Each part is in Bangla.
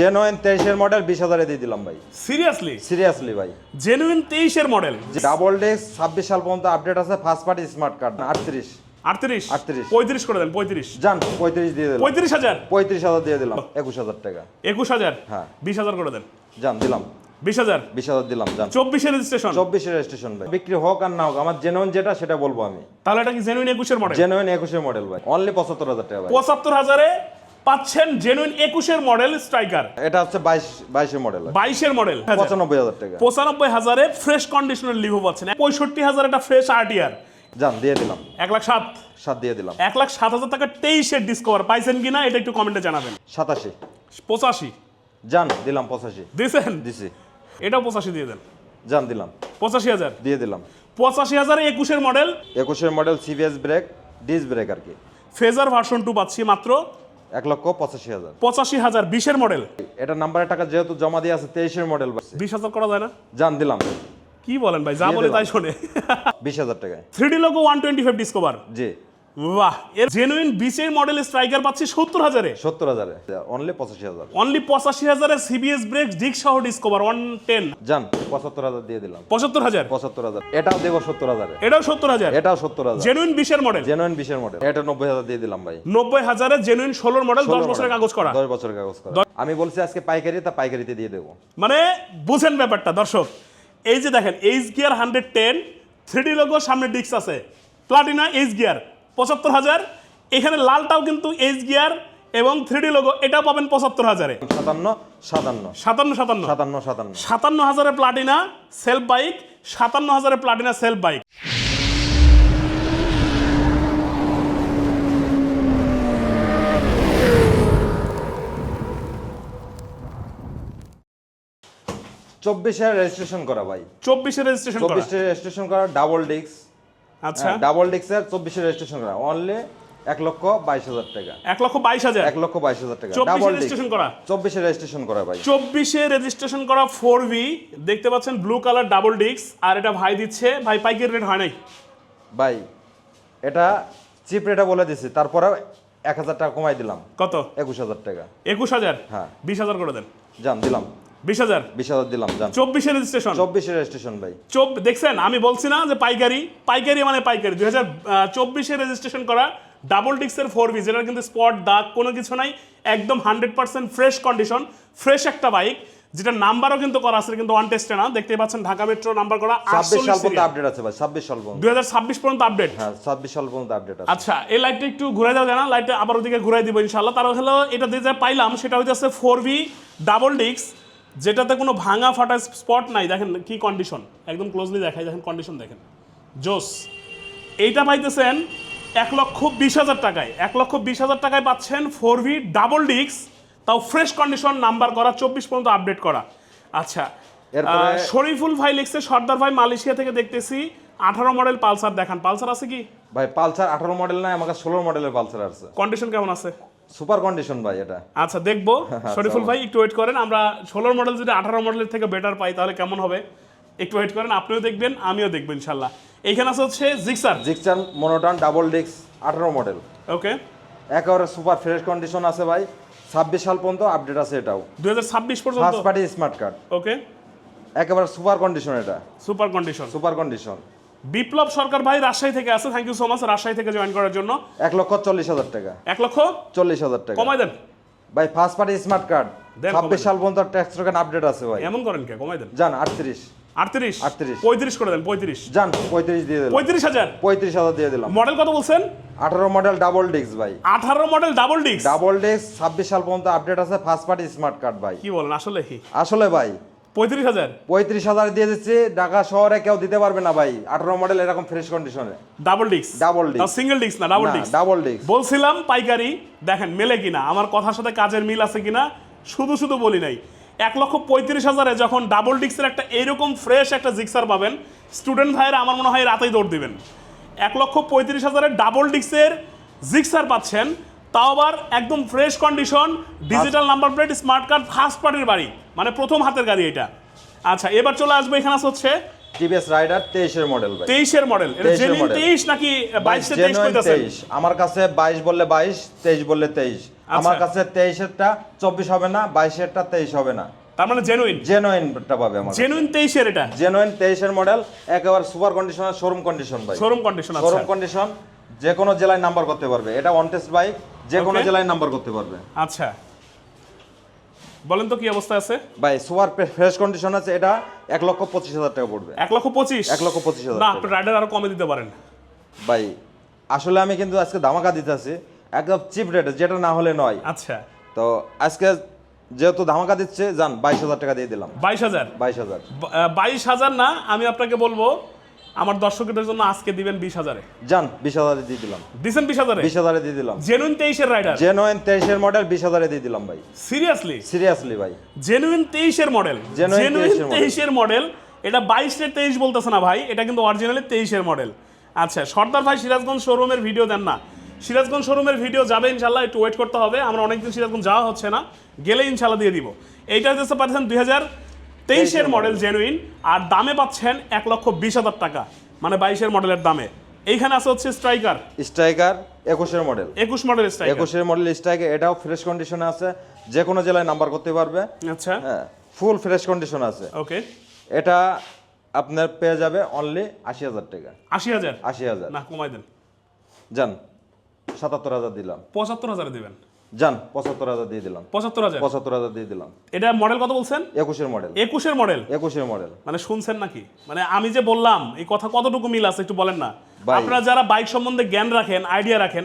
জেনুইন তেইশের মডেল বিশ হাজারে দিয়ে দিলাম ভাই। সিরিয়াসলি সিরিয়াসলি ভাই। জেনুইন তেইশের মডেল ডাবল ডেস্ক ছাব্বিশ সাল পর্যন্ত আপডেট আছে ফার্স্ট পার্টি স্মার্ট কার্ড আটত্রিশ। আটত্রিশ? 38 পঁয়ত্রিশ করে দেন পঁয়ত্রিশ। যান পঁয়ত্রিশ দিয়ে দিলাম। পঁয়ত্রিশ হাজার? পঁয়ত্রিশ হাজার দিয়ে দিলাম একুশ হাজার টাকা। একুশ হাজার? হ্যাঁ। বিশ হাজার করে দেন। যান দিলাম। বিশ হাজার? বিশ হাজার দিলাম যান। চব্বিশের রেজিস্ট্রেশন চব্বিশের রেজিস্ট্রেশন ভাই। বিক্রি হোক আর না হোক আমার জেনুইন যেটা সেটা বলব আমি। তাহলে এটা কি জেনুইন একুশের মডেল জেনুইন একুশের মডেল ভাই। অনলি পঁচাত্তর হাজার টাকা পঁচাত্তর হাজারে পাচ্ছেন জেনুইন একুশের মডেল স্ট্রাইকার এটা হচ্ছে বাইশ বাইশের মডেল বাইশের মডেল পঁচানব্বই হাজার টাকা। পঁচানব্বই হাজারে ফ্রেশ কন্ডিশনের লিভো পাচ্ছেন। পঁয়ষট্টি হাজার একটা ফ্রেশ আরটিআর যান দিয়ে দিলাম। এক লাখ সাত। সাত দিয়ে দিলাম। এক লাখ সাত হাজার টাকা তেইশের ডিসকভার পাইছেন কিনা এটা একটু কমেন্টে জানাবেন। সাতাশি। পঁচাশি। যান দিলাম পঁচাশি। দিয়েছেন দিছি। এটাও পঁচাশি দিয়ে দেন। যান দিলাম। পঁচাশি হাজার। দিয়ে দিলাম। পঁচাশি হাজার একুশের মডেল একুশের model CBS brake disc brake আর কি। ফেজার ভার্সন টু পাচ্ছি মাত্র। এক লক্ষ পঁচাশি হাজার। পঁচাশি হাজার বিশের মডেল এটা নাম্বারের টাকা যেহেতু জমা দিয়ে আছে তেইশের মডেল বিশ হাজার করা যায় না? জান দিলাম। কি বলেন ভাই যা বলে তাই শোনে। বিশ হাজার টাকায়। Three D logo one twenty five Discover জি। বাহ এর জেনুইন বিশের মডেল স্ট্রাইকার পাচ্ছি সত্তর হাজারে। সত্তর হাজারে। অনলি পঁচাশি হাজার। অনলি পঁচাশি হাজারে সিবিএস ব্রেক ডিক সহ ডিসকভার ওয়ান টেন যান পঁচাত্তর হাজার দিয়ে দিলাম। পঁচাত্তর হাজার? পঁচাত্তর হাজার। এটাও দেবো সত্তর হাজারে। এটাও সত্তর হাজার? এটাও সত্তর হাজার। জেনুইন বিশের মডেল জেনুইন বিশের মডেল এটা নব্বই হাজার দিয়ে দিলাম ভাই। নব্বই হাজারে জেনুইন ষোলোর মডেল দশ বছরের কাগজ করা। দশ বছরের কাগজ করা। আমি বলছি আজকে পাইকারি তা পাইকারিতে দিয়ে দেবো। মানে বুঝেন ব্যাপারটা দর্শক। এই যে দেখেন H gear hundred ten three logo সামনে ডিস্ক আছে। প্লাটিনা এইচ গিয়ার পঁচাত্তর হাজার। এখানে লালটাও কিন্তু এইচ গিয়ার এবং থ্রি লোগো এটাও পাবেন পঁচাত্তর হাজারে। সাতান্ন সাতান্ন। সাতান্ন সাতান্ন। সাতান্ন সাতান্ন। সাতান্ন হাজারে প্লাটিনা সেলফ বাইক সাতান্ন হাজারে প্লাটিনা সেলফ বাইক চব্বিশের রেজিস্ট্রেশন করা ভাই। চব্বিশে রেজিস্ট্রেশন করা। চব্বিশে রেজিস্ট্রেশন করা ডাবল ডিস্ক আচ্ছা। ডাবল ডিস্কের চব্বিশে রেজিস্ট্রেশন করা। অনলি এক লক্ষ বাইশ হাজার টাকা। এক লক্ষ বাইশ হাজার? এক লক্ষ বাইশ হাজার টাকা। ডাবল রেজিস্ট্রেশন করা? চব্বিশে রেজিস্ট্রেশন করা ভাই। চব্বিশে রেজিস্ট্রেশন করা ফোর ভি দেখতে পাচ্ছেন ব্লু কালার ডাবল ডিস্ক আর এটা ভাই দিচ্ছে ভাই পাইকের রেট হয় নাই। ভাই এটা চিপ রেটে বলে দিছি তারপরে এক হাজার টাকা কমাই দিলাম। কত? একুশ হাজার টাকা। একুশ হাজার? হ্যাঁ। বিশ হাজার করে দেন। যান দিলাম। বিশ হাজার। বিশ হাজার দিলাম চব্বিশে রেজিস্ট্রেশন চব্বিশে রেজিস্ট্রেশন ভাই। চব দেখছেন আমি বলছি না যে পাইকারি। পাইকারি মানে পাইকারি। দুই হাজার চব্বিশে রেজিস্ট্রেশন করা ডাবল ডিক্সের ফোর বি যেটার কিন্তু স্পট দাগ কোনো কিছু নাই একদম hundred percent fresh condition fresh একটা বাইক যেটা নাম্বারও কিন্তু করা আছে কিন্তু ওয়ান টেস্টে না। দেখতে পাচ্ছেন ঢাকা মেট্রো নাম্বার করা ছাব্বিশ সাল পর্যন্ত আপডেট আছে ভাই ছাব্বিশ সাল পর্যন্ত। দুই হাজার ছাব্বিশ পর্যন্ত আপডেট হ্যাঁ ছাব্বিশ সাল পর্যন্ত আপডেট আছে। আচ্ছা এই লাইটটা একটু ঘুরে দেওয়া যায় না লাইটটা আবার ওদিকে ঘুরাই দিব ইনশাল্লাহ তার হলো এটা দিয়ে যা পাইলাম সেটা হচ্ছে ফোর ভি ডাবল ডিক্স যেটাতে কোনো ভাঙা ফাটা স্পট নাই দেখেন কি কন্ডিশন একদম ক্লোজলি দেখাই দেখেন কন্ডিশন দেখেন। জোস এইটা পাইতেছেন এক লক্ষ বিশ হাজার টাকায় এক লক্ষ বিশ হাজার টাকায় পাচ্ছেন ফোর ভি ডাবল ডিক্স তাও ফ্রেশ কন্ডিশন নাম্বার করা চব্বিশ পর্যন্ত আপডেট করা। আচ্ছা শরীফুল ভাই লিখছে সর্দার ভাই মালয়েশিয়া থেকে দেখতেছি আঠারো মডেল পালসার দেখান পালসার আছে কি? ভাই পালসার আঠারো মডেল নাই আমাকে ষোলো মডেলের পালসার আছে। কন্ডিশন কেমন আছে? সুপার কন্ডিশন ভাই এটা। আচ্ছা দেখব। শরীফুল ভাই একটু ওয়েট করেন। আমরা ষোলোর মডেল যদি আঠারো মডেলের থেকে বেটার পাই তাহলে কেমন হবে? একটু ওয়েট করেন আপনিও দেখবেন আমিও দেখব ইনশাল্লাহ এইখানে আছে হচ্ছে জিক্সার জিক্সান মনোটন ডাবল ডিস্ক আঠারো মডেল ওকে একেবারে সুপার ফ্রেশ কন্ডিশন আছে ভাই। ছাব্বিশ সাল পর্যন্ত আপডেট আছে এটাও। দুই হাজার ছাব্বিশ পর্যন্ত? First party smart card okay একেবারে সুপার কন্ডিশন এটা। Super condition super condition Biplob Sarkar ভাই রাজশাহী থেকে আছে। Thank you so much Rajshahi থেকে জয়েন করার জন্য। এক লক্ষ চল্লিশ হাজার টাকা। এক লক্ষ চল্লিশ হাজার টাকা। কমাই দেন। ভাই ফার্স্ট পার্টি স্মার্ট কার্ড ছাব্বিশ সাল পর্যন্ত ট্যাক্স টোকেন আপডেট আছে ভাই। এমন করেন কে? কমাই দেন। যান আটত্রিশ। আটত্রিশ? 38 পঁয়ত্রিশ করে দেন পঁয়ত্রিশ। যান পঁয়ত্রিশ দিয়ে দিলাম। পঁয়ত্রিশ হাজার? পঁয়ত্রিশ হাজার দিয়ে দিলাম। মডেল কত বলছেন? আঠারো মডেল ডাবল ডিস্ক ভাই। আঠারো model double disc double disc ছাব্বিশ সাল পর্যন্ত আপডেট আছে ফার্স্ট পার্টি স্মার্ট কার্ড ভাই। কি বলেন আসলে কি? আসলে ভাই পঁয়ত্রিশ হাজার। পঁয়ত্রিশ হাজার দিয়ে দিচ্ছি। ঢাকা শহরে কেউ দিতে পারবে না ভাই। আঠারো মডেল এরকম ফ্রেশ কন্ডিশনে double disc Double disc। Single disc না ডাবল ডিস্ক ডাবল ডিস্ক বলছিলাম পাইকারি দেখেন মেলে কিনা আমার কথার সাথে কাজের মিল আছে কিনা শুধু শুধু বলি নাই। এক লক্ষ পঁয়ত্রিশ হাজারে যখন ডাবল ডিস্কের একটা এইরকম ফ্রেশ একটা জিক্সার পাবেন স্টুডেন্ট ভাইয়েরা আমার মনে হয় রাতেই দৌড় দিবেন। এক লক্ষ পঁয়ত্রিশ হাজারে ডাবল ডিস্কের জিক্সার পাচ্ছেন তাও আবার একদম fresh condition digital number plate smart card first পার্টির বাড়ি। মানে প্রথম হাতের গাড়ি এটা। আচ্ছা এবার চলে আসব এখানে হচ্ছে টিভিএস রাইডার মডেল ভাই। মডেল এটা জেনুইন নাকি কইতাছেন? আমার কাছে বাইশ বললে বাইশ তেইশ বললে তেইশ। আমার আচ্ছা। কাছে তেইশেরটা চব্বিশ হবে না হবে না। তার মানে জেনুইন জেনুইনটা পাবে আমার জেনুইন তেইশের এটা? জেনুইন তেইশের মডেল একেবারে সুপার কন্ডিশনের শোরুম কন্ডিশন ভাই। শোরুম কন্ডিশন আছে শোরুম কন্ডিশন যে কোনো জেলায় নাম্বার করতে পারবে। এটা অন টেস্ট বাইক যে কোনো জেলায় নাম্বার করতে পারবে। আচ্ছা। বলেন তো কি অবস্থা আছে? ভাই সুপার ফ্রেশ কন্ডিশন আছে এটা এক লক্ষ পঁচিশ হাজার টাকা পড়বে। এক লক্ষ পঁচিশ? এক লক্ষ পঁচিশ হাজার না আপনি রাইডার আরও কমে দিতে পারেন। ভাই আসলে আমি কিন্তু আজকে ধামাকা দিতেছি একদম চিপ রেটে যেটা না হলে নয়। আচ্ছা। তো আজকে যেহেতু ধামাকা দিচ্ছে যান বাইশ হাজার টাকা দিয়ে দিলাম। বাইশ হাজার? বাইশ হাজার। বাইশ হাজার না আমি আপনাকে বলব আমার দর্শকদের জন্য আজকে দিবেন বিশ হাজারে। যান বিশ হাজারে দিয়ে দিলাম। দিছেন বিশ হাজারে? বিশ হাজারে দিয়ে দিলাম। জেনুইন তেইশের রাইডার জেনুইন তেইশের মডেল বিশ হাজারে দিয়ে দিলাম ভাই। সিরিয়াসলি সিরিয়াসলি ভাই। জেনুইন তেইশের মডেল জেনুইন 23 এর তেইশের মডেল এটা বাইশে তেইশ বলতেছে না ভাই এটা কিন্তু অরিজিনালি তেইশের মডেল আচ্ছা সর্দার ভাই সিরাজগঞ্জ শোরুমের ভিডিও দেন না। সিরাজগঞ্জ শোরুমের ভিডিও যাবে ইনশাল্লাহ একটু ওয়েট করতে হবে। আমরা অনেকদিন সিরাজগঞ্জ যাওয়া হচ্ছে না গেলে ইনশাল্লাহ দিয়ে দিব। এইটা হচ্ছে পাচ্ছেন দুই হাজার তেইশের মডেল জেনুইন আর দামে পাচ্ছেন এক লক্ষ বিশ হাজার টাকা। মানে বাইশের মডেলের দামে। এইখানে আছে হচ্ছে স্ট্রাইকার স্ট্রাইকার একুশের মডেল একুশ মডেল স্ট্রাইকার একুশের মডেল স্ট্রাইকার এটাও ফ্রেশ কন্ডিশনে আছে। যে কোনো জেলায় নাম্বার করতে পারবে। আচ্ছা। হ্যাঁ ফুল ফ্রেশ কন্ডিশন আছে। ওকে। এটা আপনার পেয়ে যাবে অনলি আশি হাজার টাকা। আশি হাজার? আশি হাজার। না কমাই দেন। যান সাতাত্তর হাজার দিলাম। পঁচাত্তর হাজার দেবেন। যান পঁচাত্তর হাজার দিয়ে দিলাম। পঁচাত্তর হাজার? পঁচাত্তর হাজার দিয়ে দিলাম। এটা মডেল কত বলছেন? একুশের মডেল একুশের মডেল একুশের মডেল মানে শুনছেন নাকি? মানে আমি যে বললাম এই কথা কতটুকু মিল আছে একটু বলেন না। আপনারা যারা বাইক সম্বন্ধে জ্ঞান রাখেন আইডিয়া রাখেন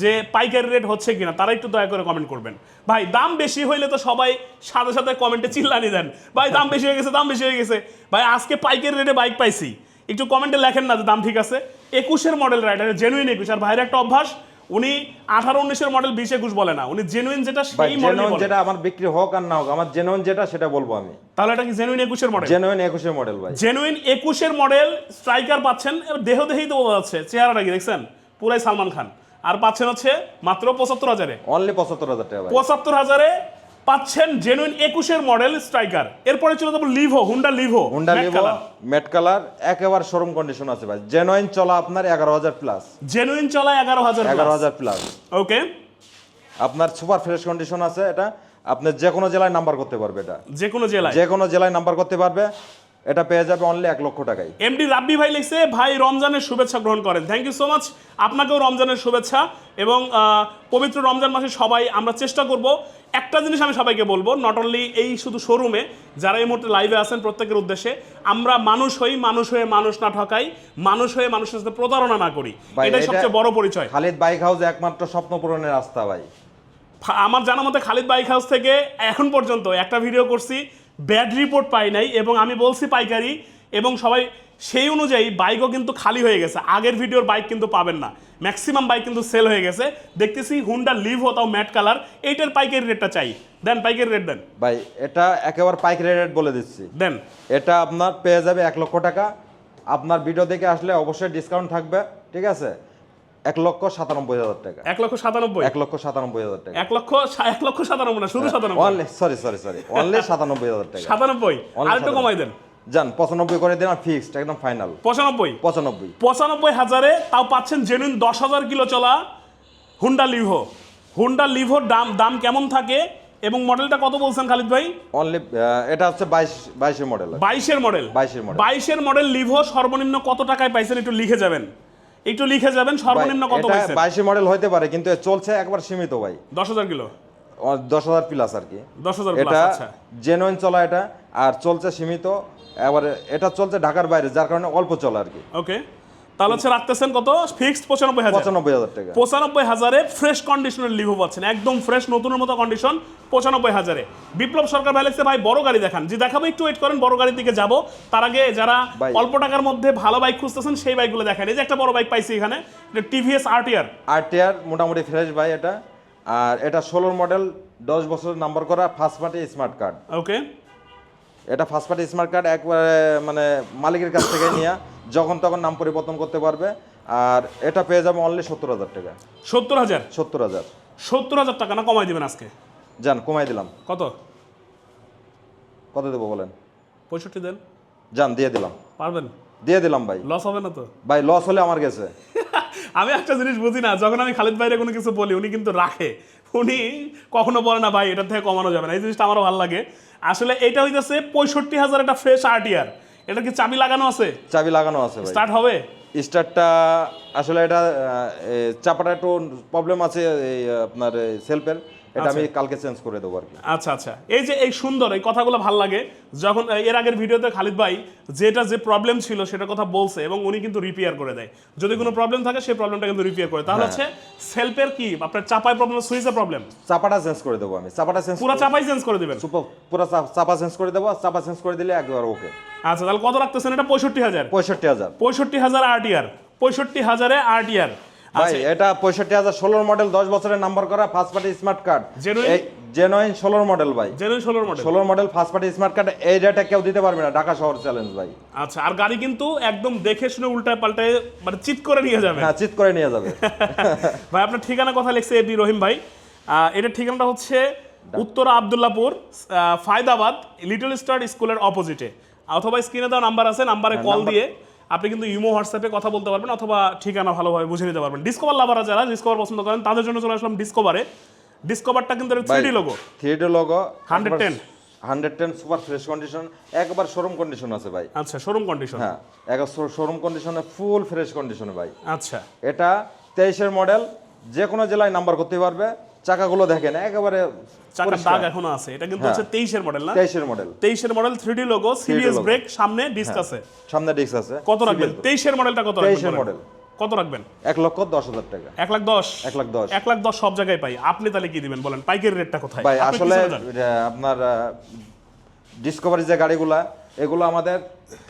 যে পাইকারি রেট হচ্ছে কিনা তারা একটু দয়া করে কমেন্ট করবেন। ভাই দাম বেশি হইলে তো সবাই সাথে সাথে কমেন্টে চিল্লানি দেন। ভাই দাম বেশি হয়ে গেছে দাম বেশি হয়ে গেছে। ভাই আজকে পাইকারি রেটে বাইক পাইছি। একটু কমেন্টে লেখেন না যে দাম ঠিক আছে। একুশের মডেল রাইডার জেনুইন একুশ। আর ভাইয়ের একটা অভ্যাস উনি আঠারো উনিশের মডেল বিশ একুশ বলে না। উনি জেনুইন যেটা সেই মডেল যেটা আমার বিক্রি হোক আর না হোক আমার জেনুইন যেটা সেটা বলব আমি। তাহলে এটা কি জেনুইন একুশের মডেল জেনুইন একুশের মডেল ভাই। জেনুইন একুশের মডেল স্ট্রাইকার পাচ্ছেন দেহ দেহেই তো বোঝা যাচ্ছে চেহারাটা কি দেখছেন? পুরাই সালমান খান। আর পাচ্ছেন হচ্ছে মাত্র পঁচাত্তর হাজারে। অনলি পঁচাত্তর হাজার টাকা পঁচাত্তর হাজারে পাচ্ছেন জেনুইন একুশের মডেল স্ট্রাইকার এরপরে চলে যাব Livo Honda Livo Honda Livo matte colour একেবারে শোরুম কন্ডিশন আছে ভাই। জেনুইন চলা আপনার এগারো হাজার প্লাস জেনুইন চলা এগারো হাজার এগারো হাজার প্লাস ওকে আপনার সুপার ফ্রেশ কন্ডিশন আছে এটা। আপনি যে কোনো জেলায় নাম্বার করতে পারবে এটা। যে কোনো জেলায়। যে কোনো জেলায় নাম্বার করতে পারবে। এটা পেয়ে যাবে অনলি এক লক্ষ টাকায়। এমডি রাব্বি ভাই লিখছে ভাই রমজানের শুভেচ্ছা গ্রহণ করেন। থ্যাংক ইউ সো মাচ আপনাকেও রমজানের শুভেচ্ছা এবং পবিত্র রমজান মাসে সবাই আমরা চেষ্টা করব। একটা জিনিস আমি সবাইকে বলব নট অনলি এই শুধু শোরুমে যারা এই মুহূর্তে লাইভে আছেন প্রত্যেকের উদ্দেশ্যে আমরা মানুষ হই মানুষ হয়ে মানুষ না ঠকাই মানুষ হয়ে মানুষের সাথে প্রতারণা না করি। এটাই সবচেয়ে বড় পরিচয়। খালিদ বাইক হাউস একমাত্র স্বপ্ন পূরণের রাস্তা ভাই। আমার জানা মতে খালিদ বাইক হাউস থেকে এখন পর্যন্ত একটা ভিডিও করছি ব্যাড রিপোর্ট পাই নাই এবং আমি বলছি পাইকারি এবং সবাই সেই অনুযায়ী বাইকও কিন্তু খালি হয়ে গেছে। আগের ভিডিওর বাইক কিন্তু পাবেন না। ম্যাক্সিমাম বাইক কিন্তু সেল হয়ে গেছে। দেখতেছি হুন্ডা লিভ হতাও ম্যাট কালার এইটার পাইকারি রেটটা চাই। দেন পাইকারি রেট দেন। ভাই এটা একেবারে পাইকারি রেট বলে দিচ্ছি। দেন। এটা আপনার পেয়ে যাবে এক লক্ষ টাকা। আপনার ভিডিও দেখে আসলে অবশ্যই ডিসকাউন্ট থাকবে ঠিক আছে? এক লক্ষ সাতানব্বই হাজার টাকা। এক লক্ষ সাতানব্বই? এক লক্ষ সাতানব্বই হাজার টাকা। এক লক্ষ এক লক্ষ সাতানব্বই না শুধু সাতানব্বই। Only sorry sorry sorry only সাতানব্বই হাজার টাকা। সাতানব্বই? আর একটু কমাই দেন। যান পঁচানব্বই করে দিন ফিক্সড একদম ফাইনাল পঁচানব্বই? পঁচানব্বই। পঁচানব্বই হাজারে তাও পাচ্ছেন জেনুইন দশ হাজার কিলো চলা হুন্ডা লিভো হুন্ডা লিভোর দাম দাম কেমন থাকে এবং মডেলটা কত বলছেন খালিদ ভাই? অনলি এটা হচ্ছে বাইশ বাইশের মডেল বাইশের মডেল 22 এর model। বাইশের মডেল লিভো সর্বনিম্ন কত টাকায় পাইছেন একটু লিখে যাবেন। একটু লিখে যাবেন সর্বনিম্ন কত পাইছেন বাইশের মডেল হতে পারে কিন্তু এ চলছে একবার সীমিত ভাই। দশ হাজার কিলো? দশ হাজার প্লাস আর কি। দশ হাজার এটা আচ্ছা। জেনুইন চলা এটা আর চলছে সীমিত এবারে এটা চলছে ঢাকার বাইরে যার কারণে অল্প চলা আর কি। ওকে তাহলে হচ্ছে রাখতেছেন কত? ফিক্সড পঁচানব্বই হাজার। পঁচানব্বই হাজার টাকা। পঁচানব্বই হাজারে ফ্রেশ কন্ডিশনের লিভো পাচ্ছেন। একদম ফ্রেশ নতুনের মতো কন্ডিশন পঁচানব্বই হাজারে। বিপ্লব সরকার ভাই লিখছে ভাই বড় গাড়ি দেখান। যে দেখাবো একটু ওয়েট করেন বড় গাড়ির দিকে যাব। তার আগে যারা অল্প টাকার মধ্যে ভালো বাইক খুঁজতেছেন সেই বাইকগুলো দেখেন। এই যে একটা বড় বাইক পাইছি এখানে এটা টিভিএস আরটিআর আর টিয়ার মোটামুটি ফ্রেশ ভাই এটা। আর এটা ষোলোর মডেল দশ বছর নাম্বার করা first party smart card okay এটা ফার্স্ট পার্টি স্মার্ট কার্ড একবারে মানে মালিকের কাছ থেকে নিয়ে। যখন তখন নাম পরিবর্তন করতে পারবে। আর এটা পেয়ে যাবে অনলি সত্তর হাজার টাকা। সত্তর হাজার? সত্তর হাজার। সত্তর হাজার টাকা না কমাই দিবেন আজকে? যান কমাই দিলাম। কত? কত দেবো বলেন? পঁয়ষট্টি দেন। যান দিয়ে দিলাম। পারবেন? দিয়ে দিলাম ভাই। লস হবে না তো? ভাই লস হলে আমার গেছে। আমি একটা জিনিস বুঝি না যখন আমি খালিদ ভাইরে কোনো কিছু বলি উনি কিন্তু রাখে। উনি কখনো বলে না ভাই এটার থেকে কমানো যাবে না। এই জিনিসটা আমারও ভালো লাগে। আসলে এটা হইতেছে পঁয়ষট্টি হাজার একটা ফ্রেশ আরটিআর এটা কি চাবি লাগানো আছে? চাবি লাগানো আছে ভাই। স্টার্ট হবে? স্টারটা আসলে এটা চাপাটা একটু প্রবলেম আছে এই আপনার সেলফের এটা আমি কালকে চেঞ্জ করে দেবো আর কি। আচ্ছা আচ্ছা। এই যে এই সুন্দর এই কথাগুলো ভালো লাগে। যখন এর আগের ভিডিওতে খালিদ ভাই যেটা যে প্রবলেম ছিল সেটার কথা বলছে এবং উনি কিন্তু রিপেয়ার করে দেয়। যদি কোনো প্রবলেম থাকে সেই প্রবলেমটা কিন্তু রিপেয়ার করে। তাহলে হচ্ছে সেলফের কি? আপনার চাপায় প্রবলেম সুইচের প্রবলেম চাপাটা চেঞ্জ করে দেবো আমি। চাপাটা চেঞ্জ পুরো চাপাই চেঞ্জ করে দিবেন? পুরো চাপা চেঞ্জ করে দেবো। চাপা চেঞ্জ করে দিলে একবার ওকে আচ্ছা তাহলে কত রাখতেছেন? এটা পঁয়ষট্টি হাজার। পঁয়ষট্টি হাজার। পঁয়ষট্টি হাজার আরটিআর। পঁয়ষট্টি হাজারে আরটিআর। ভাই এটা পঁয়ষট্টি হাজার ষোলোর মডেল দশ বছরের নাম্বার করা first party smart card? Genuine ষোলোর মডেল ভাই। জেনুইন ষোলোর মডেল? ষোলোর model first party smart card এই রেটে কেউ দিতে পারবে না ঢাকা শহর চ্যালেঞ্জ ভাই। আচ্ছা আর গাড়ি কিন্তু একদম দেখে শুনে উল্টায় পাল্টায় মানে চিট করে নিয়ে যাবে। হ্যাঁ চিট করে নিয়ে যাবে। ভাই আপনার ঠিকানা কথা লিখছে এডি রহিম ভাই। এটার ঠিকানাটা হচ্ছে উত্তর আবদুল্লাপুর ফায়দাবাদ লিটল স্টার স্কুলের অপোজিটে অথবা স্ক্রিনে দেওয়া নাম্বার আছে নাম্বারে কল দিয়ে আপনি কিন্তু ইমো হোয়াটসঅ্যাপে কথা বলতে পারবেন অথবা ঠিকানা ভালোভাবে বুঝে নিতে পারবেন। ডিসকভার লাভাররা যারা ডিসকভার পছন্দ করেন তাদের জন্য চলে আসলাম ডিসকভারে ডিসকভারটা কিন্তু three D logo three D logo 110 hundred ten super fresh condition একবার শোরুম কন্ডিশন আছে ভাই। আচ্ছা শোরুম কন্ডিশন হ্যাঁ একবার শোরুম কন্ডিশনে ফুল ফ্রেশ কন্ডিশনে ভাই। আচ্ছা। এটা তেইশের মডেল যে কোনো জেলায় নাম্বার করতে পারবে। চাকাগুলো দেখেন একেবারে চাকার দাগ এখনও আছে। এটা কিন্তু হচ্ছে তেইশের মডেল না? তেইশের মডেল তেইশের model three D logo serious brake সামনে ডিস্ক আছে। সামনে ডিস্ক আছে। কত রাখবেন? তেইশের মডেলটা কত রাখবেন 23 এর model। কত রাখবেন? এক লক্ষ দশ হাজার টাকা। এক লাখ দশ? এক লাখ দশ। এক লাখ দশ সব জায়গায় পাই। আপনি তাহলে কি দিবেন বলেন? পাইকারি রেটটা কোথায়? ভাই আসলে আপনার ডিসকভারি যে গাড়িগুলা এগুলো আমাদের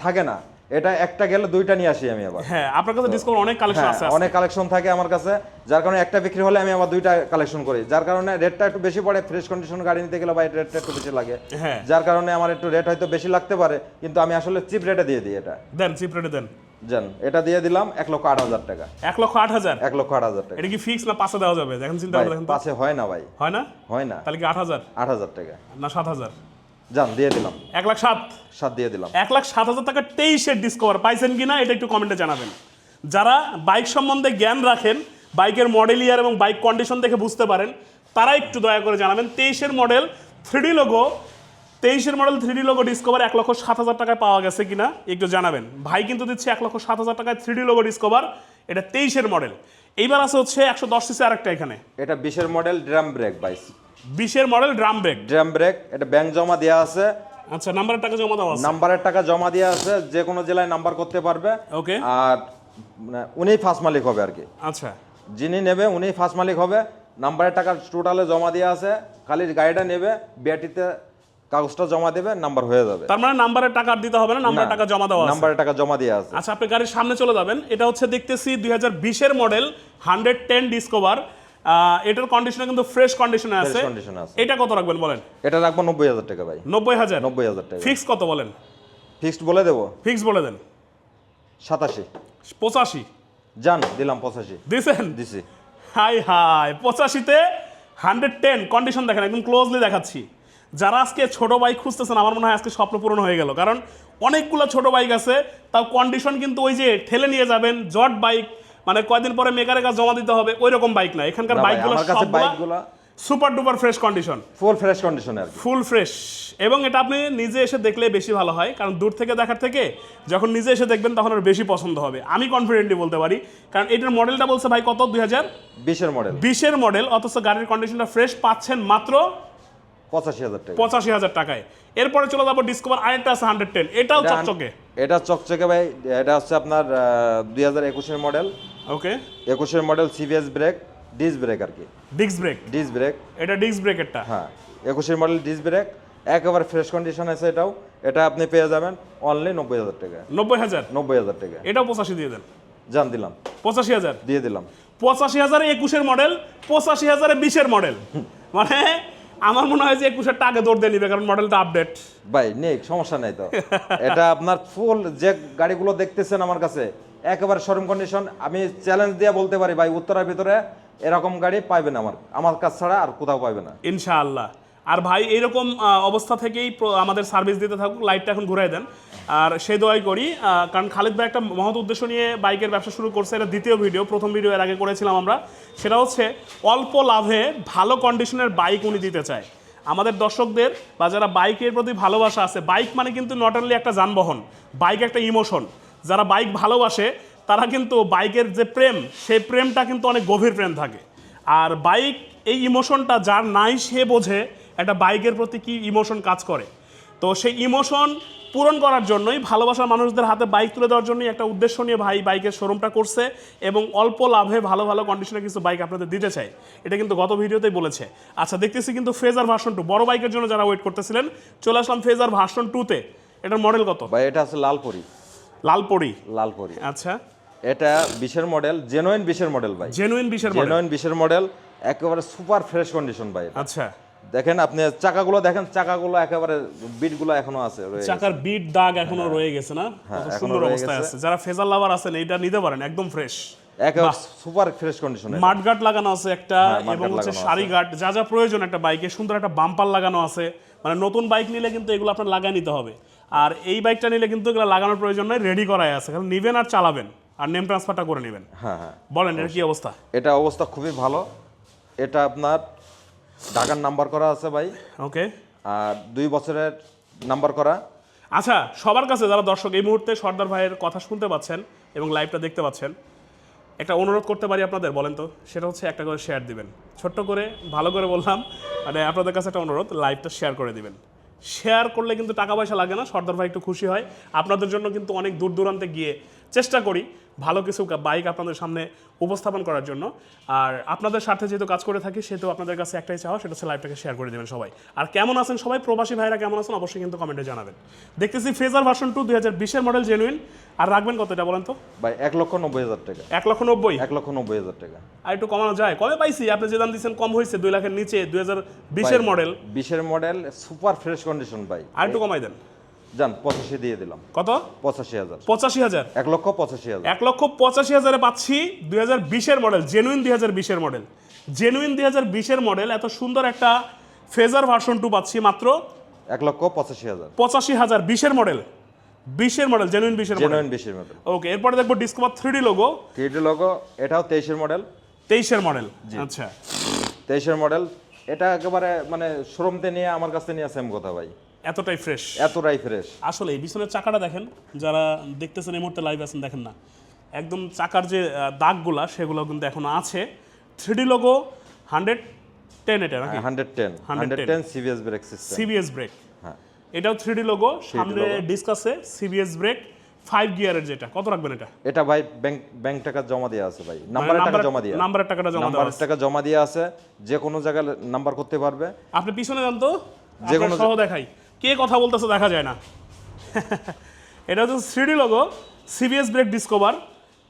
থাকে না। এটা একটা গেলে দুইটা নিয়ে আসি আমি আবার। হ্যাঁ আপনার কাছে ডিসকাউন্ট অনেক কালেকশন হ্যাঁ আছে অনেক কালেকশন থাকে আমার কাছে যার কারণে একটা বিক্রি হলে আমি আবার দুইটা কালেকশন করি। যার কারণে রেটটা একটু বেশি পড়ে ফ্রেশ কন্ডিশন গাড়ি নিতে গেলে ভাই রেটটা একটু বেশি লাগে। হ্যাঁ। যার কারণে আমার একটু রেট হয়তো বেশি লাগতে পারে কিন্তু আমি আসলে চিপ রেটে দিয়ে দিই এটা। দেন চিপ রেটে দেন। জান এটা দিয়ে দিলাম এক লক্ষ আট হাজার টাকা। এক লক্ষ আট হাজার? এক লক্ষ আট হাজার টাকা। এটা কি ফিক্স না পাঁচে দেওয়া যাবে? দেখেন চিন্তা দেখেন পাশে হয় না ভাই। হয় না? হয় না। তাহলে কি আট হাজার? আট হাজার টাকা। না সাত হাজার। যান দিয়ে দিলাম। এক লাখ সাত। সাত দিয়ে দিলাম। এক লাখ সাত হাজার টাকা তেইশের ডিসকভার পাইছেন কিনা এটা একটু কমেন্টে জানাবেন। যারা বাইক সম্বন্ধে জ্ঞান রাখেন বাইকের মডেল ইয়ার এবং বাইক কন্ডিশন দেখে বুঝতে পারেন তারা একটু দয়া করে জানাবেন তেইশের মডেল থ্রিডি লোগো তেইশের model three D logo Discover এক লক্ষ সাত হাজার টাকায় পাওয়া গেছে কিনা একটু জানাবেন। ভাই কিন্তু দিচ্ছে এক লক্ষ সাত হাজার টাকায় থ্রিডি লোগো ডিসকভার এটা তেইশের মডেল এইবার আছে হচ্ছে একশো দশ সিসি আরেকটা এখানে। এটা বিশের মডেল ড্রাম ব্রেক বাইস বিশের model drum brake drum brake এটা ব্যাংক জমা দেওয়া আছে। আচ্ছা নাম্বারের টাকা জমা দেওয়া আছে। নাম্বারের টাকা জমা দেওয়া আছে যে কোনো জেলায় নাম্বার করতে পারবে। ওকে আর মানে উনিই ফার্স্ট মালিক হবে আর কি আচ্ছা। যিনি নেবে উনিই ফার্স্ট মালিক হবে। নাম্বারের টাকা টোটালে জমা দেওয়া আছে। খালি গাড়িটা নেবে বিআরটিতে কাগজটা জমা দেবে নাম্বার হয়ে যাবে। তার মানে নাম্বারের টাকা আর দিতে হবে না নাম্বারের টাকা জমা দেওয়া আছে। নাম্বারের টাকা জমা দেওয়া আছে। আচ্ছা আপনি গাড়ির সামনে চলে যাবেন। এটা হচ্ছে দেখতেছি দুই হাজার বিশের মডেল হান্ড্রেড টেন ডিসকভার এটার কন্ডিশনে কিন্তু ফ্রেশ কন্ডিশনে আছে। এটা কত রাখবেন বলেন? এটা রাখব নব্বই হাজার টাকা ভাই। নব্বই হাজার? নব্বই হাজার টাকা। ফিক্স কত বলেন? ফিক্সড বলে দেবো। ফিক্স বলে দেন। সাতাশি। পঁচাশি। যান দিলাম পঁচাশি। দিছেন? দিছি। হাই হাই পঁচাশিতে হান্ড্রেড টেন কন্ডিশন দেখেন একদম ক্লোজলি দেখাচ্ছি। যারা আজকে ছোট বাইক খুঁজতেছেন আমার মনে হয় আজকে স্বপ্ন পূরণ হয়ে গেল। কারণ অনেকগুলো ছোট বাইক আছে তাও কন্ডিশন কিন্তু ওই যে ঠেলে নিয়ে যাবেন জট বাইক মানে কয়দিন পরে মেকারের কাছে জমা দিতে হবে ওই রকম বাইক না এখানকার বাইকগুলো বাইকগুলা super duper fresh condition full fresh condition আর ফুল ফ্রেশ এবং এটা আপনি নিজে এসে দেখলে বেশি ভালো হয় কারণ দূর থেকে দেখার থেকে যখন নিজে এসে দেখবেন তখন আর বেশি পছন্দ হবে। আমি কনফিডেন্টলি বলতে পারি কারণ এটার মডেলটা বলছে ভাই কত? দুই হাজার বিশের মডেল বিশের মডেল অথচ গাড়ির কন্ডিশনটা ফ্রেশ পাচ্ছেন মাত্র পঁচাশি হাজার টাকা। পঁচাশি হাজার টাকায়। এরপরে চলে যাব ডিসকভার আরেকটা আছে হান্ড্রেড টেন এটাও এটা- চকচকে। এটা চকচকে ভাই এটা হচ্ছে আপনার দুই হাজার একুশের মডেল ওকে একুশের model CVS brake disc brake আর কি। ডিস্ক ব্রেক ডিস ব্রেক এটা ডিস্ক ব্রেকেরটা হ্যাঁ একুশের মডেল ডিস ব্রেক একেবারে ফ্রেশ কন্ডিশন আছে এটাও। এটা আপনি পেয়ে যাবেন অনলি নব্বই হাজার টাকা। নব্বই হাজার? নব্বই হাজার টাকা। এটাও পঁচাশি দিয়ে দেন। জান দিলাম। পঁচাশি হাজার? দিয়ে দিলাম। পঁচাশি হাজারে একুশের মডেল পঁচাশি হাজারে বিশের মডেল মানে আমার মনে হয় যে একুশের টাকা দৌড় দিয়ে নিবে কারণ মডেলটা আপডেট ভাই নেই সমস্যা নাই তো। এটা আপনার ফুল যে গাড়িগুলো দেখতেছেন আমার কাছে একেবারে শোরুম কন্ডিশন আমি চ্যালেঞ্জ দিয়ে বলতে পারি ভাই উত্তরার ভিতরে এরকম গাড়ি পাইবেন আমার। আমার কাছ ছাড়া আর কোথাও পাইবে না। ইনশাআল্লাহ। আর ভাই এইরকম আহ, অবস্থা থেকেই আমাদের সার্ভিস দিতে থাকুক লাইটটা এখন ঘুরাই দেন। আর সে দোয়াই করি কারণ খালিদ ভাই একটা মহৎ উদ্দেশ্য নিয়ে বাইকের ব্যবসা শুরু করছে এটা দ্বিতীয় ভিডিও প্রথম ভিডিও এর আগে করেছিলাম আমরা। সেটা হচ্ছে অল্প লাভে ভালো কন্ডিশনের বাইক উনি দিতে চায়। আমাদের দর্শকদের বা যারা বাইকের প্রতি ভালোবাসা আছে বাইক মানে কিন্তু নট অনলি একটা যানবাহন বাইক একটা ইমোশন যারা বাইক ভালোবাসে তারা কিন্তু বাইকের যে প্রেম সেই প্রেমটা কিন্তু অনেক গভীর প্রেম থাকে। আর বাইক এই ইমোশনটা যার নাই সে বোঝে একটা বাইকের প্রতি কি ইমোশন কাজ করে? তো সেই ইমোশন পূরণ করার জন্যই ভালোবাসার মানুষদের হাতে বাইক তুলে দেওয়ার জন্যই একটা উদ্দেশ্য নিয়ে ভাই বাইকের শোরুমটা করছে এবং অল্প লাভে ভালো ভালো কন্ডিশনে কিছু বাইক আপনাদের দিতে চাই। এটা কিন্তু গত ভিডিওতেই বলেছে। আচ্ছা দেখতেছি কিন্তু ফেজার ভার্সন টু বড় বাইকের জন্য যারা ওয়েট করতেছিলেন চলে আসলাম ফেজার ভার্সন টুতে এটার মডেল কত? ভাই এটা আছে লালপরি। লালপরি। লালপরি। আচ্ছা। এটা বিশের মডেল জেনুইন বিশের মডেল ভাই। জেনুইন বিশের মডেল জেনুইন বিশের মডেল একেবারে সুপার ফ্রেশ কন্ডিশন ভাই আচ্ছা। দেখেন আপনি চাকাগুলো দেখেন চাকাগুলো একেবারে বিটগুলো এখনও আছে চাকার বিট দাগ এখনও রয়ে গেছে না? হ্যাঁ, সুন্দর অবস্থায় আছে। যারা ফেজার লাভার আছেন এটা নিতে পারেন একদম fresh super fresh condition mudguard লাগানো আছে একটা হ্যাঁ, এবং হচ্ছে সারি গার্ড যা যা প্রয়োজন একটা বাইকে সুন্দর একটা বাম্পার লাগানো আছে। মানে নতুন বাইক নিলে কিন্তু এগুলো আপনার লাগাই নিতে হবে। আর এই বাইকটা নিলে কিন্তু এগুলো লাগানোর প্রয়োজন নয় রেডি করাই আছে। কারণ নিবেন আর চালাবেন আর নেম ট্রান্সফারটা করে নেবেন। হ্যাঁ হ্যাঁ। বলেন এর কি অবস্থা? এটা অবস্থা খুবই ভালো। এটা আপনার ঢাকার নাম্বার করা আছে ভাই। ওকে আর দুই বছরের নাম্বার করা। আচ্ছা সবার কাছে যারা দর্শক এই মুহূর্তে সর্দার ভাইয়ের কথা শুনতে পাচ্ছেন এবং লাইভটা দেখতে পাচ্ছেন একটা অনুরোধ করতে পারি আপনাদের বলেন তো সেটা হচ্ছে একটা করে শেয়ার দিবেন। ছোট্ট করে ভালো করে বললাম মানে আপনাদের কাছে একটা অনুরোধ লাইভটা শেয়ার করে দিবেন। শেয়ার করলে কিন্তু টাকা পয়সা লাগে না সর্দার ভাই একটু খুশি হয়। আপনাদের জন্য কিন্তু অনেক দূর দূরান্তে গিয়ে চেষ্টা করি ভালো কিছু বাইক আপনাদের সামনে উপস্থাপন করার জন্য। আর আপনাদের স্বার্থে যেহেতু কাজ করে থাকি সেহেতু আপনাদের কাছে একটাই চাওয়া সেটা হচ্ছে লাইভটাকে শেয়ার করে দেবেন সবাই। আর কেমন আছেন সবাই? প্রবাসী ভাইরা কেমন আছেন? অবশ্যই কিন্তু কমেন্টে জানাবেন। দেখতেছি ফেজার ভার্সন টু দুই হাজার বিশের মডেল জেনুইন আর রাখবেন কত এটা বলেন তো? ভাই এক লক্ষ নব্বই হাজার টাকা। এক লক্ষ নব্বই? এক লক্ষ নব্বই হাজার টাকা। আর একটু কমানো যায়। কবে পাইছি? আপনি যে দাম দিচ্ছেন কম হয়েছে দুই লাখের নিচে দুই হাজার বিশের মডেল বিশের মডেল সুপার ফ্রেশ কন্ডিশন ভাই। আর একটু কমাই দেন। যান পঁচাশি দিয়ে দিলাম। কত? পঁচাশি হাজার। পঁচাশি হাজার? এক লক্ষ পঁচাশি হাজার। এক লক্ষ পঁচাশি হাজারে পাচ্ছি দুই হাজার বিশের মডেল জেনুইন দুই হাজার বিশের মডেল জেনুইন দুই হাজার বিশের মডেল এত সুন্দর একটা ফেজার ভার্সন টু পাচ্ছি মাত্র এক লক্ষ পঁচাশি হাজার। পঁচাশি হাজার বিশের মডেল বিশের মডেল জেনুইন বিশের মডেল জেনুইন বিশের মডেল ওকে এরপরে দেখব Discover three logo three D logo এটাও তেইশের মডেল তেইশের মডেল আচ্ছা। তেইশের মডেল এটা একেবারে মানে শোরুমতে নিয়ে আমার কাছে নিয়ে সেম কথা ভাই। এতটাই ফ্রেশ এতটাই ফ্রেশ আসলে পিছনের চাকাটা দেখেন যারা দেখতেছেন এই মুহূর্তে লাইভ আছেন দেখেন না। একদম চাকার যে দাগগুলা সেগুলো কিন্তু এখনও আছে। থ্রিডি লোগো হান্ড্রেড টেন এটা নাকি? Hundred ten hundred ten CBS brake system CBS brake হ্যাঁ। এটাও থ্রিডি লোগো সামনে ডিস্ক আছে সিবিএস ব্রেক ফাইভ গিয়ারের যেটা। কত রাখবেন এটা? এটা ভাই ব্যাংক ব্যাংক টাকা জমা দিয়ে আছে ভাই। নাম্বারের টাকা জমা দিয়ে। নাম্বারের টাকাটা জমা দেওয়া নাম্বারের টাকা জমা দিয়ে আছে। যে কোনো জায়গায় নাম্বার করতে পারবে। আপনি পিছনে যান তো। যে কোনো- সহ দেখাই। কে কথা বলতেছে দেখা যায় না। এটা হচ্ছে three D logo CBS brake Discover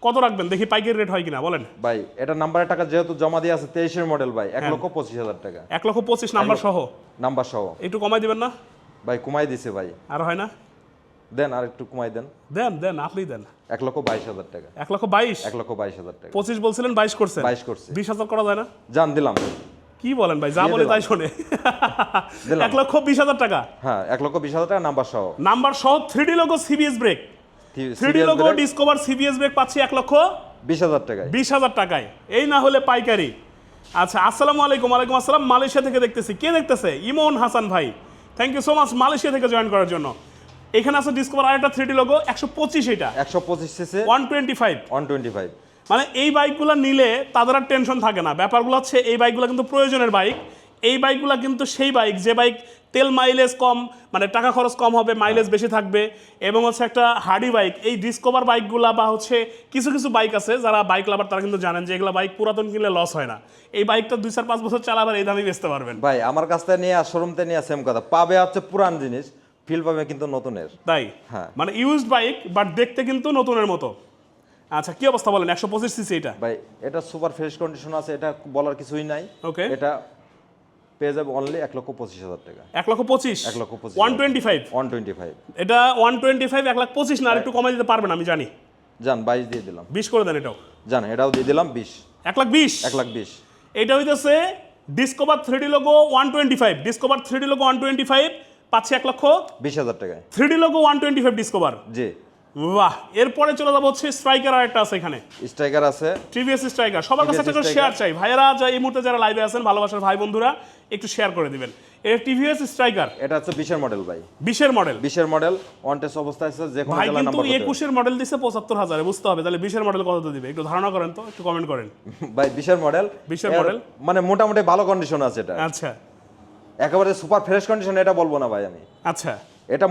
কত রাখবেন? দেখি পাইকের রেট হয় কিনা বলেন। ভাই এটা নাম্বারের টাকা যেহেতু জমা দিয়ে আছে তেইশের মডেল ভাই হ্যাঁ। এক লক্ষ পঁচিশ হাজার টাকা। এক লক্ষ পঁচিশ নাম্বার সহ। নাম্বার সহ। একটু কমাই দিবেন না? ভাই কমাই দিছে ভাই। আর হয় না? দেন আর একটু কমাই দেন। দেন দেন আপনি দেন। এক লক্ষ বাইশ হাজার টাকা। এক লক্ষ বাইশ? এক লক্ষ বাইশ হাজার টাকা। পঁচিশ বলছিলেন বাইশ করছেন। বাইশ করছি। বিশ হাজার করা যায় না? জান দিলাম। কি বলেন ভাই? যা বলে তাই শোনে। এক লক্ষ বিশ হাজার টাকা। হ্যাঁ এক লক্ষ বিশ হাজার টাকা নাম্বার সহ। নাম্বার সহ three D logo CBS brake three D logo Discover CBS brake পাচ্ছি এক লক্ষ বিশ হাজার টাকায়। বিশ হাজার টাকায়। এই না হলে পাইকারি। আচ্ছা আসসালামু আলাইকুম। ওয়ালাইকুম আসসালাম। মালয়েশিয়া থেকে দেখতেছি। কে দেখতেছে? ইমন হাসান ভাই। Thank you so much Malaysia থেকে জয়েন করার জন্য। এখানে আছে ডিসকভার আরেকটা থ্রিডি লোগো একশো পঁচিশ এটা। একশো পঁচিশ one twenty five one twenty five মানে এই বাইকগুলো নিলে তাদের আর টেনশন থাকে না। ব্যাপারগুলো হচ্ছে এই বাইকগুলো কিন্তু প্রয়োজনের বাইক। এই বাইকগুলো কিন্তু সেই বাইক যে বাইক তেল মাইলেজ কম মানে টাকা খরচ কম হবে মাইলেজ বেশি থাকবে এবং হচ্ছে একটা হার্ডি বাইক এই ডিসকভার বাইকগুলা বা হচ্ছে কিছু কিছু বাইক আছে যারা বাইক লাভার তারা কিন্তু জানেন যে এগুলো বাইক পুরাতন কিনলে লস হয় না। এই বাইকটা দুই চার পাঁচ বছর চালাবার এই দামে বেচতে পারবেন। ভাই আমার কাছ থেকে নিয়ে শোরুমতে নিয়ে সেম কথা। পাবে হচ্ছে পুরান জিনিস ফিল পাবে কিন্তু নতুনের। তাই? হ্যাঁ। মানে ইউজড বাইক বাট দেখতে কিন্তু নতুনের মতো। আচ্ছা কি অবস্থা বলেন? একশো পঁচিশ সিসি এটা? ভাই এটা সুপার ফ্রেশ কন্ডিশন আছে এটা বলার কিছুই নাই। ওকে এটা পেয়ে যাবে অনলি এক লক্ষ পঁচিশ হাজার টাকা। এক লক্ষ পঁচিশ? এক লক্ষ পঁচিশ one twenty five one twenty five এটা ওয়ান টোয়েন্টি ফাইভ এক লাখ পঁচিশ না আর একটু কমাই দিতে পারবেন আমি জানি। যান বাইশ দিয়ে দিলাম। বিশ করে দেন এটাও। যান এটাও দিয়ে দিলাম বিশ। এক লাখ বিশ? এক লাখ বিশ। এটা হইতেছে Discover three D logo one twenty five Discover three D logo one twenty five পাচ্ছি এক লক্ষ। বিশ হাজার টাকায়। Three D logo one twenty five Discover জি। বাহ এরপরে চলে যাব হচ্ছে স্ট্রাইকার আরেকটা আছে এখানে। স্ট্রাইকার আছে। টিভিএস স্ট্রাইকার সবার কাছে একটা শেয়ার চাই। ভাইয়েরা যা এই মুহূর্তে যারা লাইভে আছেন ভালোবাসার ভাই বন্ধুরা একটু শেয়ার করে দিবেন। এর টিভিএস স্ট্রাইকার এটা হচ্ছে বিশের মডেল ভাই। বিশের মডেল বিশের মডেল ওয়ান টেস্ট অবস্থায় আছে যে কোনো ভাই কিন্তু নাম্বার করতে। একুশের মডেল দিছে পঁচাত্তর হাজারে বুঝতে হবে। তাহলে বিশের মডেল কত দিবে? একটু ধারণা করেন তো একটু কমেন্ট করেন। ভাই বিশের মডেল 20 এর এর মানে মোটামুটি ভালো কন্ডিশন আছে এটা। আচ্ছা। একেবারে সুপার ফ্রেশ কন্ডিশন এটা বলব না ভাই আমি। আচ্ছা।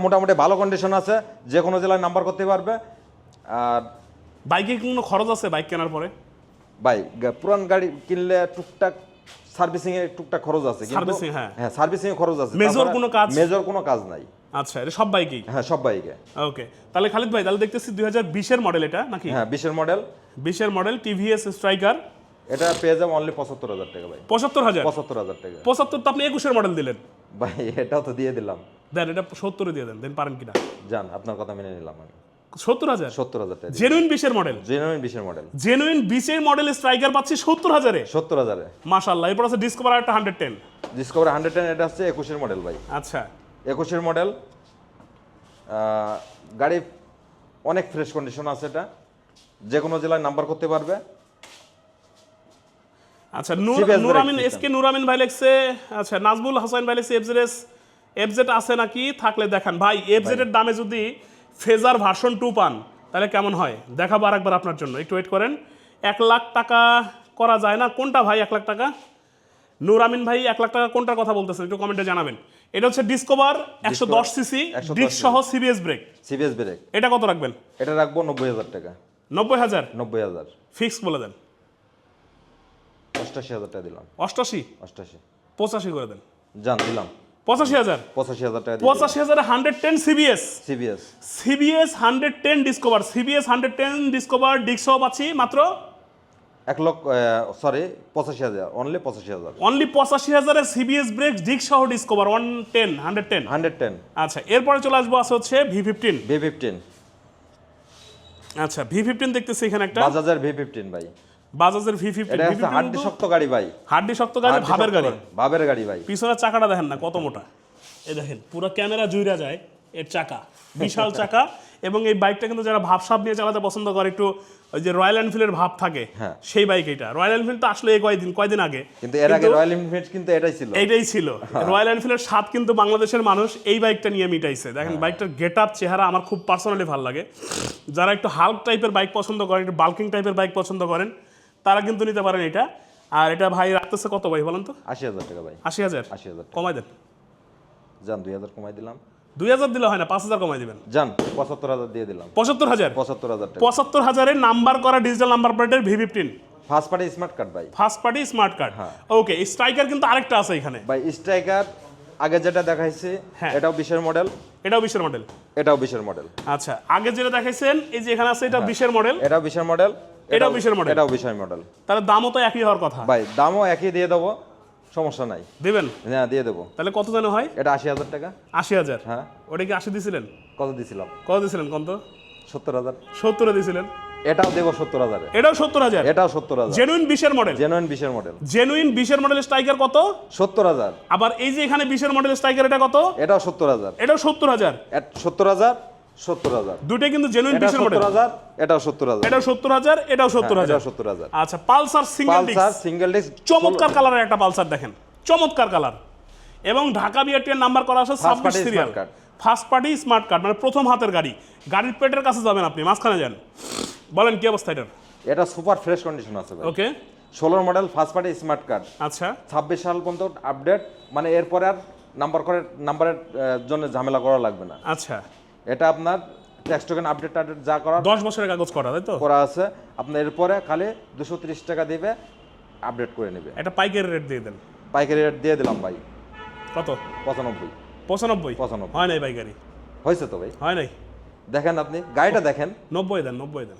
মোটামুটি ভালো কন্ডিশন আছে যে কোনো জেলায় নাম্বার করতে পারবে। আর বাইকে কোনো খরচ আছে বাইক কেনার পরে? ভাই পুরান গাড়ি কিনলে টুকটাক সার্ভিসিং এর টুকটাক খরচ আছে কিন্তু হ্যাঁ। হ্যাঁ সার্ভিসিং এর খরচ আছে। Major কোনো কাজ? মেজর কোনো কাজ নাই। আচ্ছা এটা সব বাইকেই? হ্যাঁ সব বাইকে। ওকে তাহলে খালিদ ভাই তাহলে দেখতেছি দুই হাজার বিশের মডেল এটা নাকি? হ্যাঁ বিশের মডেল বিশের মডেল টিভিএস স্ট্রাইকার এটা পেয়ে যাবে অনলি পঁচাত্তর হাজার টাকা ভাই। পঁচাত্তর হাজার? পঁচাত্তর হাজার টাকা। পঁচাত্তর তো আপনি একুশের মডেল দিলেন। ভাই এটাও তো দিয়ে দিলাম। দেন এটা সত্তরে দিয়ে দেন দেন পারেন কিনা? যান আপনার কথা মেনে নিলাম আমি। সত্তর হাজার? সত্তর হাজার জেনুইন বিশের মডেল জেনুইন বিশের মডেল জেনুইন বিশের মডেল স্ট্রাইকার পাচ্ছি সত্তর হাজারে। সত্তর হাজারে। মাশাল্লাহ এরপর আছে ডিসকভার একটা hundred ten Discover hundred ten এটা হচ্ছে একুশের মডেল ভাই। আচ্ছা। একুশের মডেল গাড়ি অনেক ফ্রেশ কন্ডিশন আছে এটা। যে কোনো জেলায় নাম্বার করতে পারবে। আচ্ছা নূর নুরামিন এস কে নুরামিন ভাই লেখছে আচ্ছা নাজবুল হাসান ভাই লেখছে এফজেডএস এফজেড আছে নাকি থাকলে দেখান। ভাই এফজেড এর দামে যদি ফেজার ভার্সন টু পান তাহলে কেমন হয়? দেখাবো আর একবার আপনার জন্য। একটু ওয়েট করেন। এক লাখ টাকা করা যায় না। কোনটা ভাই এক লাখ টাকা? নুরামিন ভাই এক লাখ টাকা কোনটার কথা বলতেছেন? একটু কমেন্টে জানাবেন। এটা হচ্ছে ডিসকভার একশো দশ সিসি 110 ডিস্ক সহ সিবিএস ব্রেক সিবিএস ব্রেক এটা কত রাখবেন? এটা রাখব নব্বই হাজার টাকা। নব্বই হাজার? নব্বই হাজার। ফিক্স বলে দেন। অষ্টাশি হাজার টাকা দিলাম। অষ্টাশি? অষ্টাশি। পঁচাশি করে দেন। যান দিলাম। পঁচাশি হাজার। পঁচাশি হাজার টাকা পঁচাশি হাজারে hundred ten CBS CBS CBS hundred ten Discover CBS hundred ten Discover ডিস্কও পাচ্ছি মাত্র এক লক্ষ সরি পঁচাশি হাজার অনলি পঁচাশি হাজার। অনলি পঁচাশি হাজারে সিবিএস ব্রেক ডিস্ক সহ Discover one ten hundred ten hundred ten আচ্ছা এরপরে চলে আসব আছে হচ্ছে ভি ফিফটিন ভি ফিফটিন আচ্ছা ভি ফিফটিন দেখতেছি এখানে একটা। বাজাজের ভি ফিফটিন ভাই। বাজাজের ভি ফিফটিন এটা হচ্ছে হাড্ডি শক্ত গাড়ি ভাই। হাড্ডি শক্ত গাড়ি ভাবের গাড়ি। ভাবের গাড়ি ভাই। পিছনের চাকাটা দেখেন না কত মোটা। এই দেখেন পুরো ক্যামেরা জুইরা যায় এর চাকা বিশাল চাকা। এবং এই বাইকটা কিন্তু যারা ভাবসাব নিয়ে চালাতে পছন্দ করে একটু ওই যে রয়্যাল এনফিল্ডের ভাব থাকে হ্যাঁ। সেই বাইক এটা। রয়্যাল এনফিল্ড তো আসলে এই কয়দিন কয়দিন আগে। কিন্তু এর আগে রয়্যাল এনফিল্ড কিন্তু এটাই ছিল। এইটাই ছিল। রয়্যাল এনফিল্ডের স্বাদ কিন্তু বাংলাদেশের মানুষ এই বাইকটা নিয়ে মিটাইছে। দেখেন বাইকটার গেট আপ চেহারা আমার খুব পার্সোনালি ভালো লাগে। যারা একটু হাল্ক টাইপের বাইক পছন্দ করেন একটু বাল্কিং টাইপের বাইক পছন্দ করেন তারা কিন্তু নিতে পারেন এটা। আর এটা ভাই রাখতেছে কত ভাই বলেন তো? আশি হাজার টাকা ভাই। আশি হাজার? আশি হাজার কমাই দেন। যান দুই হাজার কমাই দিলাম। দুই হাজার দিলে হয় না পাঁচ হাজার কমাই দিবেন। যান পঁচাত্তর হাজার দিয়ে দিলাম। পঁচাত্তর হাজার? পঁচাত্তর হাজার পঁচাত্তর হাজারের নাম্বার করা ডিজিটাল নাম্বার প্লেটের V fifteen first party smart card ভাই। ফার্স্ট পার্টি স্মার্ট কার্ড হ্যাঁ। ওকে স্ট্রাইকার কিন্তু আরেকটা আছে এখানে। ভাই স্ট্রাইকার আগে যেটা দেখাইছি হ্যাঁ। এটাও বিশের মডেল এটাও বিশের মডেল এটাও বিশের মডেল আচ্ছা আগে যেটা দেখাইছেন এই যে এখানে আছে এটা বিশের মডেল এটাও বিশের মডেল এটাও বিশের model? এটাও বিশের মডেল তাহলে দামও তো একই হওয়ার কথা। ভাই দামও একই দিয়ে দেবো সমস্যা নাই। দিবেন? হ্যাঁ দিয়ে দেবো। তাহলে কত যেন হয়? এটা আশি হাজার টাকা। আশি হাজার? হ্যাঁ। ওটা কি আশি দিছিলেন? কত দিছিলাম? কত দিছিলেন কত সত্তর হাজার। সত্তরে দিছিলেন। এটাও দেবো সত্তর হাজারে। এটাও সত্তর হাজার? এটাও সত্তর হাজার। জেনুইন বিশের মডেল জেনুইন বিশের মডেল জেনুইন বিশের মডেল স্ট্রাইকার কত? সত্তর হাজার। আবার এই যে এখানে বিশের মডেল স্ট্রাইকার এটা কত? এটাও সত্তর হাজার। এটাও সত্তর হাজার। সত্তর হাজার? সত্তর হাজার। দুইটাই কিন্তু জেনুইন এটা মডেল হাজার এটাও সত্তর হাজার। এটাও সত্তর হাজার এটাও সত্তর হাজার। সত্তর হাজার। আচ্ছা Pulsar single Pulsar single disc চমৎকার কালারের একটা পালসার দেখেন চমৎকার কালার এবং ঢাকা বিআরটির নাম্বার করা আছে ছাব্বিশ serial first party smart card মানে প্রথম হাতের গাড়ি। গাড়ির পেটের কাছে যাবেন আপনি মাঝখানে যান। বলেন কি অবস্থা এটার? এটা সুপার ফ্রেশ কন্ডিশন আছে ওকে ষোলোর model first party smart card আচ্ছা। ছাব্বিশ সাল পর্যন্ত আপডেট মানে এরপরে আর নাম্বার করে নাম্বারের জন্য ঝামেলা করা লাগবে না। আচ্ছা। এটা আপনার ট্যাক্স টোকেন আপডেট টাডেট যা করা দশ বছরের কাগজ করা তাই তো? করা আছে। আপনার এরপরে খালি দুশো ত্রিশ টাকা দিবে আপডেট করে নেবে। এটা পাইকারি রেট দিয়ে দেন। পাইকারি রেট দিয়ে দিলাম ভাই। কত? পঁচানব্বই। পঁচানব্বই? পঁচানব্বই। হয় নাই পাইকারি? হয়েছে তো ভাই। হয় নাই? দেখেন আপনি গাড়িটা দেখেন। নব্বই দেন নব্বই দেন।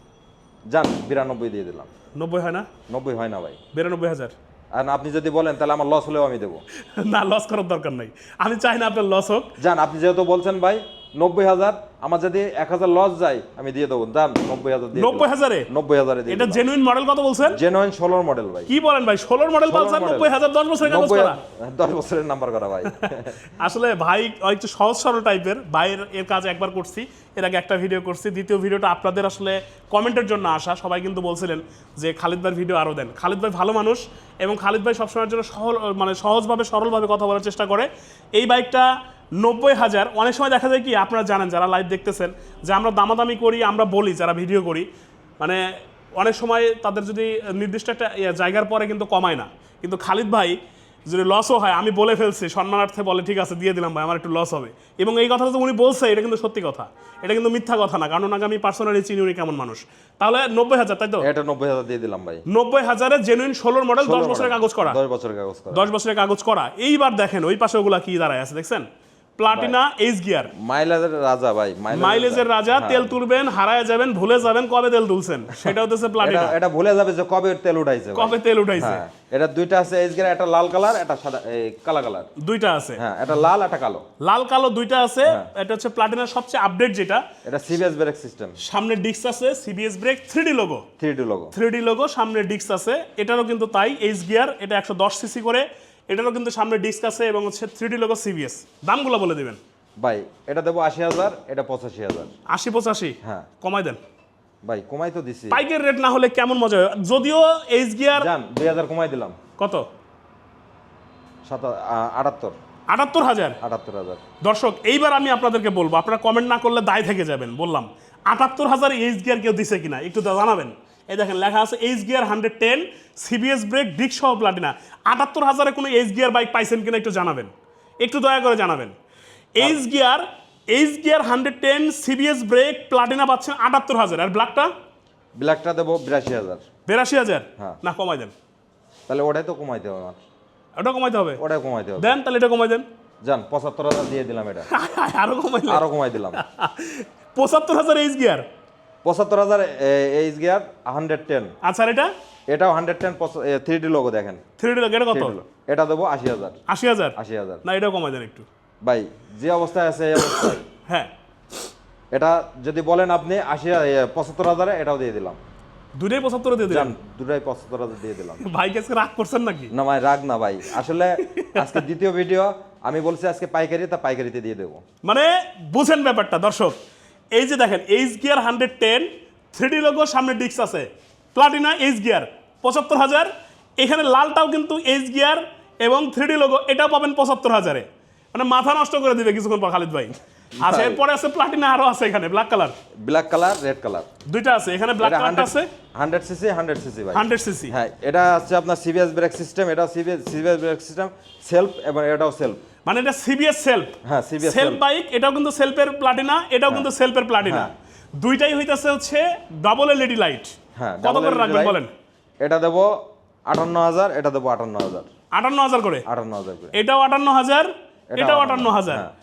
যান বিরানব্বই দিয়ে দিলাম। নব্বই হয় না? নব্বই হয় না ভাই। বিরানব্বই হাজার। আর আপনি যদি বলেন তাহলে আমার লস হলেও আমি দেবো। না লস করার দরকার নাই। আমি চাই না আপনার লস হোক। যান আপনি যেহেতু বলছেন ভাই নব্বই হাজার আমার যদি এক হাজার লস যায় আমি দিয়ে দেবো। দাম নব্বই হাজার নব্বই হাজারে? নব্বই হাজারে এটা জেনুইন মডেল কত বলছেন? জেনুইন ষোলোর মডেল ভাই। কি বলেন ভাই? ষোলোর মডেল পালসার নব্বই হাজার দশ বছরের কাগজ করা? দশ বছরের নাম্বার করা ভাই। আসলে ভাই একটু সহজ সরল টাইপের। ভাইয়ের এর কাজ একবার করছি এর আগে একটা ভিডিও করছি। দ্বিতীয় ভিডিওটা আপনাদের আসলে কমেন্টের জন্য আসা। সবাই কিন্তু বলছিলেন যে খালিদ ভাইয়ের ভিডিও আরও দেন। খালিদ ভাই ভালো মানুষ এবং খালিদ ভাই সবসময়ের জন্য সহল মানে সহজভাবে সরলভাবে কথা বলার চেষ্টা করে। এই বাইকটা নব্বই হাজার অনেক সময় দেখা যায় কি আপনারা জানেন যারা লাইভ দেখতেছেন যে আমরা দামাদামি করি আমরা বলি যারা ভিডিও করি মানে অনেক সময় তাদের যদি নির্দিষ্ট একটা ইয়ে জায়গার পরে কিন্তু কমায় না। কিন্তু খালিদ ভাই যদি লসও হয় আমি বলে ফেলছি সম্মানার্থে বলে ঠিক আছে দিয়ে দিলাম ভাই আমার একটু লস হবে। এবং এই কথাটা তো উনি বলছে এটা কিন্তু সত্যি কথা। এটা কিন্তু মিথ্যা কথা না কারণ ওনাকে আমি পার্সোনালি চিনি উনি কেমন মানুষ। তাহলে নব্বই হাজার তাই তো? এটা নব্বই হাজার দিয়ে দিলাম ভাই। নব্বই হাজারে জেনুইন ষোলোর মডেল দশ বছরের কাগজ করা। দশ বছরের কাগজ করা। দশ বছরের কাগজ করা। এইবার দেখেন ওই পাশে ওগুলা কি দাঁড়ায় আছে দেখছেন? প্লাটিনা এইচ গিয়ার মাইলেজের রাজা ভাই মাইলেজের রাজা। তেল তুলবেন হারায় যাবেন ভুলে যাবেন কবে তেল তুলছেন? সেটা হচ্ছে প্লাটিনা। এটা ভুলে যাবে যে কবে তেল উঠাইছে কবে তেল উঠাইছে। হ্যাঁ। এটা দুইটা আছে এইচ গিয়ার একটা লাল কালার একটা সাদা এই কালা কালার দুইটা আছে। হ্যাঁ এটা লাল একটা কালো। লাল কালো দুইটা আছে। এটা হচ্ছে প্লাটিনার সবচেয়ে আপডেট যেটা। এটা সিবিএস ব্রেক সিস্টেম সামনে ডিস্ক আছে CBS brake three D logo three D logo three D logo সামনে ডিস্ক আছে। এটারও কিন্তু তাই এইচ গিয়ার এটা একশো দশ সিসি করে। এটারও কিন্তু সামনে ডিস্ক আছে এবং হচ্ছে থ্রি ডি লোগো সিবিএস দামগুলো বলে দিবেন। ভাই এটা দেবো আশি হাজার এটা পঁচাশি হাজার। আশি পঁচাশি? হ্যাঁ। কমাই দেন। ভাই কমাই তো দিছি। পাইকের রেট না হলে কেমন মজা হয়? যদিও এইচ গিয়ার জান দুই হাজার কমাই দিলাম। কত? সাত আটাত্তর। আটাত্তর হাজার? আটাত্তর হাজার। দর্শক এইবার আমি আপনাদেরকে বলব আপনারা কমেন্ট না করলে দায় থেকে যাবেন বললাম। আটাত্তর হাজার এইচ গিয়ার কেউ দিছে কিনা একটু তা জানাবেন। এই দেখেন লেখা আছে H gear hundred ten CBS brake disc সহ প্লাটিনা আটাত্তর হাজারে কোনো এইচ গিয়ার বাইক পাইছেন কিনা একটু জানাবেন। একটু দয়া করে জানাবেন। H gear H gear hundred ten CBS brake Platina পাচ্ছেন আটাত্তর হাজার। আর ব্ল্যাকটা ব্ল্যাকটা দেবো বিরাশি হাজার। বিরাশি হাজার? হ্যাঁ। না কমাই দেন। তাহলে ওটাই তো কমাইতে হবে আমার। ওটা কমাইতে হবে? ওটাই কমাইতে হবে। দেন তাহলে এটা কমাই দেন। জান পঁচাত্তর হাজার দিয়ে দিলাম এটা। আরও কমাই আরও কমাই দিলাম। পঁচাত্তর হাজার এইচ গিয়ার পঁচাত্তর হাজার এইচ গিয়ার হান্ড্রেড টেন আচ্ছা এটা? এটাও hundred ten three D logo দেখেন। থ্রি ডি এটা কত? এটা দেবো আশি হাজার। আশি হাজার? আশি হাজার। না এটাও কমাই দেন একটু। ভাই যে অবস্থায় আছে এই অবস্থায়। হ্যাঁ। এটা যদি বলেন আপনি আশি পঁচাত্তর হাজারে এটাও দিয়ে দিলাম। দুটাই পঁচাত্তর দিয়ে দিলাম দুটাই পঁচাত্তর হাজার দিয়ে দিলাম। ভাই আজকে রাগ করছেন নাকি? না ভাই রাগ না ভাই। আসলে আজকে দ্বিতীয় ভিডিও আমি বলছি আজকে পাইকারি তা পাইকারিতে দিয়ে দেবো। মানে বুঝেন ব্যাপারটা দর্শক। এই যে দেখেন H gear hundred ten three logo সামনে ডিস্ক আছে। প্লাটিনা এইচ গিয়ার পঁচাত্তর হাজার। এখানে লালটাও কিন্তু এইচ গিয়ার এবং থ্রি লোগো এটাও পাবেন পঁচাত্তর হাজারে। মানে মাথা নষ্ট করে দিবে কিছুক্ষণ পর খালিদ ভাই। আচ্ছা এরপরে আছে প্লাটিনা আরও আছে এখানে black colour black colour red colour দুইটা আছে এখানে ব্ল্যাক কালারটা আছে। হান্ড্রেড সিসি হান্ড্রেড সিসি ভাই। হান্ড্রেড সিসি হ্যাঁ এটা হচ্ছে আপনার সিবিএস ব্রেক সিস্টেম এটাও CBS CBS brake system self এবং এটাও সেলফ মানে এটা সিবিএস সেলফ হ্যাঁ সিবিএস সেলফ বাইক এটাও কিন্তু সেলফের প্লাটিনা এটাও কিন্তু সেলফের প্লাটিনা হ্যাঁ। দুইটাই হইতাছে হচ্ছে ডাবল এলইডি লাইট হ্যাঁ কত করে রাখবেন বলেন? এটা দেবো আটান্ন হাজার এটা দেবো আটান্ন হাজার আটান্ন হাজার করে? আটান্ন হাজার করে। এটাও আটান্ন হাজার এটাও আটান্ন হাজার হ্যাঁ।